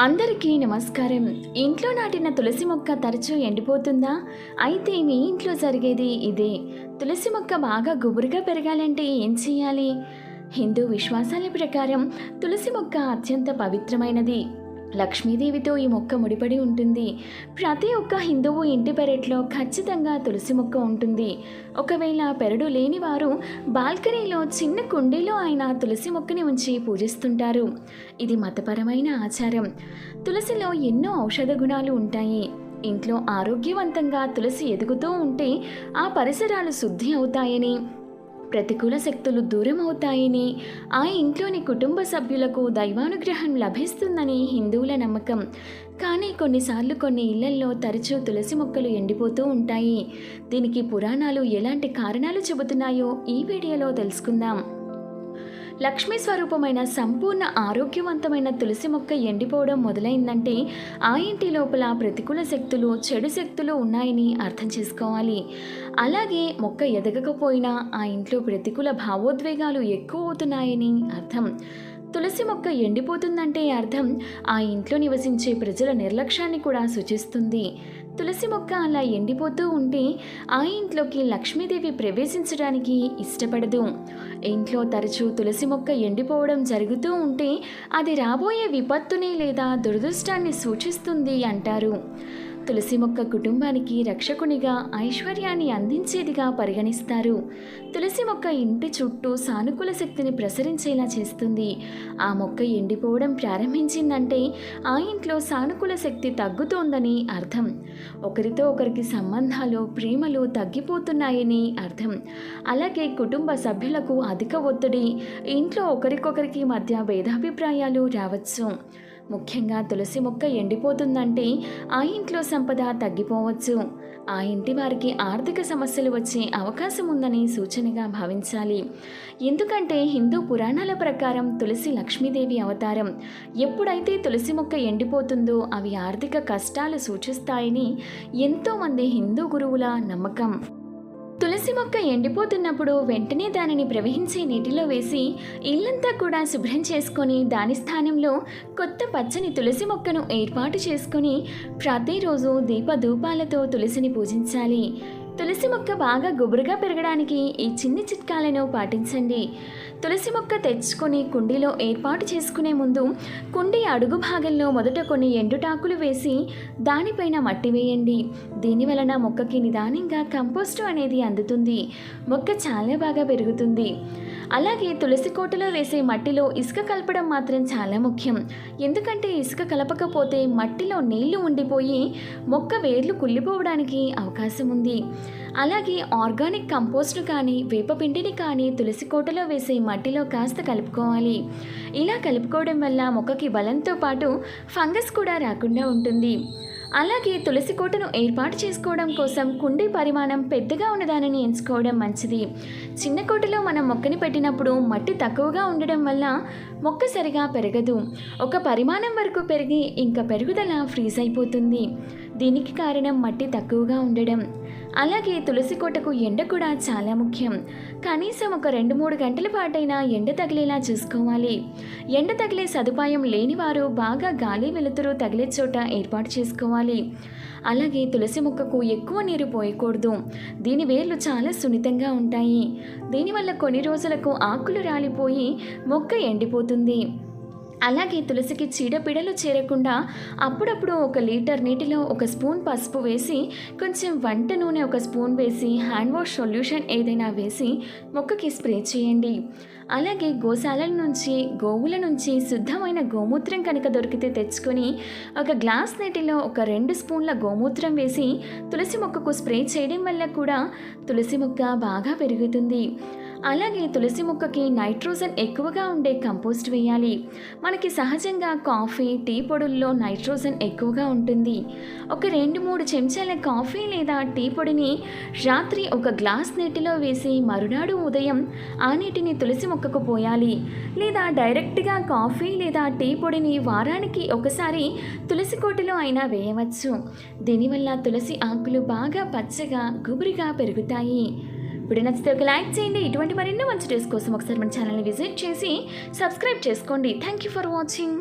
అందరికీ నమస్కారం. ఇంట్లో నాటిన తులసి మొక్క తరచూ ఎండిపోతుందా? అయితే మీ ఇంట్లో జరిగేది ఇదే. తులసి మొక్క బాగా గుబురుగా పెరగాలంటే ఏం చేయాలి? హిందూ విశ్వాసాల ప్రకారం తులసి మొక్క అత్యంత పవిత్రమైనది. లక్ష్మీదేవితో ఈ మొక్క ముడిపడి ఉంటుంది. ప్రతి ఒక్క హిందువు ఇంటి పెరట్లో ఖచ్చితంగా తులసి మొక్క ఉంటుంది. ఒకవేళ పెరడు లేని వారు బాల్కనీలో చిన్న కుండీలో ఆయన తులసి మొక్కని ఉంచి పూజిస్తుంటారు. ఇది మతపరమైన ఆచారం. తులసిలో ఎన్నో ఔషధ గుణాలు ఉంటాయి. ఇంట్లో ఆరోగ్యవంతంగా తులసి ఎదుగుతూ ఉంటే ఆ పరిసరాలు శుద్ధి అవుతాయని ప్రతికూల శక్తులు దూరం అవుతాయని ఆ ఇంట్లోని కుటుంబ సభ్యులకు దైవానుగ్రహం లభిస్తుందని హిందువుల నమ్మకం. కానీ కొన్నిసార్లు కొన్ని ఇళ్ళల్లో తరచూ తులసి మొక్కలు ఎండిపోతూ ఉంటాయి. దీనికి పురాణాలు ఎలాంటి కారణాలు చెబుతున్నాయో ఈ వీడియోలో తెలుసుకుందాం. లక్ష్మీ స్వరూపమైన సంపూర్ణ ఆరోగ్యవంతమైన తులసి మొక్క ఎండిపోవడం మొదలైందంటే ఆ ఇంటి లోపల ప్రతికూల శక్తులు చెడు శక్తులు ఉన్నాయని అర్థం చేసుకోవాలి. అలాగే మొక్క ఎదగకపోయినా ఆ ఇంట్లో ప్రతికూల భావోద్వేగాలు ఎక్కువ అవుతున్నాయని అర్థం. తులసి మొక్క ఎండిపోతుందంటే అర్థం ఆ ఇంట్లో నివసించే ప్రజల నిర్లక్ష్యాన్ని కూడా సూచిస్తుంది. తులసి మొక్క అలా ఎండిపోతూ ఉంటే ఆ ఇంట్లోకి లక్ష్మీదేవి ప్రవేశించడానికి ఇష్టపడదు. ఇంట్లో తరచూ తులసి మొక్క ఎండిపోవడం జరుగుతూ ఉంటే అది రాబోయే విపత్తుని లేదా దురదృష్టాన్ని సూచిస్తుంది అంటారు. తులసి మొక్క కుటుంబానికి రక్షకునిగా ఐశ్వర్యాన్ని అందించేదిగా పరిగణిస్తారు. తులసి మొక్క ఇంటి చుట్టూ సానుకూల శక్తిని ప్రసరించేలా చేస్తుంది. ఆ మొక్క ఎండిపోవడం ప్రారంభించిందంటే ఆ ఇంట్లో సానుకూల శక్తి తగ్గుతోందని అర్థం. ఒకరితో ఒకరికి సంబంధాలు ప్రేమలు తగ్గిపోతున్నాయని అర్థం. అలాగే కుటుంబ సభ్యులకు అధిక ఒత్తిడి ఇంట్లో ఒకరికొకరికి మధ్య భేదాభిప్రాయాలు రావచ్చు. ముఖ్యంగా తులసి మొక్క ఎండిపోతుందంటే ఆ ఇంట్లో సంపద తగ్గిపోవచ్చు. ఆ ఇంటి వారికి ఆర్థిక సమస్యలు వచ్చే అవకాశం ఉందని సూచనగా భావించాలి. ఎందుకంటే హిందూ పురాణాల ప్రకారం తులసి లక్ష్మీదేవి అవతారం ఎప్పుడైతే తులసి మొక్క ఎండిపోతుందో అవి ఆర్థిక కష్టాలు సూచిస్తాయని ఎంతోమంది హిందూ గురువుల నమ్మకం. తులసి మొక్క ఎండిపోతున్నప్పుడు వెంటనే దానిని ప్రవహించే నీటిలో వేసి ఇల్లంతా కూడా శుభ్రం చేసుకొని దాని స్థానంలో కొత్త పచ్చని తులసి మొక్కను ఏర్పాటు చేసుకొని ప్రతిరోజు దీపధూపాలతో తులసిని పూజించాలి. తులసి మొక్క బాగా గుబురుగా పెరగడానికి ఈ చిన్ని చిట్కాలను పాటించండి. తులసి మొక్క తెచ్చుకొని కుండీలో ఏర్పాటు చేసుకునే ముందు కుండీ అడుగు భాగంలో మొదట కొన్ని ఎండుటాకులు వేసి దానిపైన మట్టి వేయండి. దీని వలన మొక్కకి నిదానంగా కంపోస్టు అనేది అందుతుంది. మొక్క చాలా బాగా పెరుగుతుంది. అలాగే తులసి కోటలో వేసే మట్టిలో ఇసుక కలపడం మాత్రం చాలా ముఖ్యం. ఎందుకంటే ఇసుక కలపకపోతే మట్టిలో నీళ్ళు ఉండిపోయి మొక్క వేర్లు కుళ్ళిపోవడానికి అవకాశం ఉంది. అలాగే ఆర్గానిక్ కంపోస్ట్ను కానీ వేపపిండిని కానీ తులసి కోటలో వేసే మట్టిలో కాస్త కలుపుకోవాలి. ఇలా కలుపుకోవడం వల్ల మొక్కకి బలంతో పాటు ఫంగస్ కూడా రాకుండా ఉంటుంది. అలాగే తులసి కోటను ఏర్పాటు చేసుకోవడం కోసం కుండీ పరిమాణం పెద్దగా ఉన్నదానిని ఎంచుకోవడం మంచిది. చిన్న కోటలో మనం మొక్కని పెట్టినప్పుడు మట్టి తక్కువగా ఉండడం వల్ల మొక్క సరిగా పెరగదు. ఒక పరిమాణం వరకు పెరిగి ఇంకా పెరుగుదల ఫ్రీజ్ అయిపోతుంది. దీనికి కారణం మట్టి తక్కువగా ఉండడం. అలాగే తులసి కోటకు ఎండ కూడా చాలా ముఖ్యం. కనీసం ఒక రెండు మూడు గంటల పాటైనా ఎండ తగిలేలా చూసుకోవాలి. ఎండ తగిలే సదుపాయం లేనివారు బాగా గాలి వెలుతురు తగిలే చోట ఏర్పాటు చేసుకోవాలి. అలాగే తులసి మొక్కకు ఎక్కువ నీరు పోయకూడదు. దీని వేర్లు చాలా సున్నితంగా ఉంటాయి. దీనివల్ల కొన్ని రోజులకు ఆకులు రాలిపోయి మొక్క ఎండిపోతుంది. అలాగే తులసికి చీడపీడలు చేరకుండా అప్పుడప్పుడు ఒక లీటర్ నీటిలో ఒక స్పూన్ పసుపు వేసి కొంచెం వంట నూనె ఒక స్పూన్ వేసి హ్యాండ్ వాష్ సొల్యూషన్ ఏదైనా వేసి మొక్కకి స్ప్రే చేయండి. అలాగే గోశాలల నుంచి గోవుల నుంచి శుద్ధమైన గోమూత్రం కనుక దొరికితే తెచ్చుకొని ఒక గ్లాస్ నీటిలో ఒక రెండు స్పూన్ల గోమూత్రం వేసి తులసి మొక్కకు స్ప్రే చేయడం వల్ల కూడా తులసి మొక్క బాగా పెరుగుతుంది. అలాగే తులసి మొక్కకి నైట్రోజన్ ఎక్కువగా ఉండే కంపోస్ట్ వేయాలి. మనకి సహజంగా కాఫీ టీ పొడుల్లో నైట్రోజన్ ఎక్కువగా ఉంటుంది. ఒక రెండు మూడు చెంచాల కాఫీ లేదా టీ పొడిని రాత్రి ఒక గ్లాస్ నీటిలో వేసి మరునాడు ఉదయం ఆ నీటిని తులసి మొక్కకు పోయాలి. లేదా డైరెక్ట్గా కాఫీ లేదా టీ పొడిని వారానికి ఒకసారి తులసి కోటలో అయినా వేయవచ్చు. దీనివల్ల తులసి ఆకులు బాగా పచ్చగా గుబురిగా పెరుగుతాయి. ఇప్పుడు నచ్చితే ఒక లైక్ చేయండి. ఇటువంటి మరెన్నో మంచి డేస్ కోసం ఒకసారి మన ఛానల్ని విజిట్ చేసి సబ్స్క్రైబ్ చేసుకోండి. Thank you for watching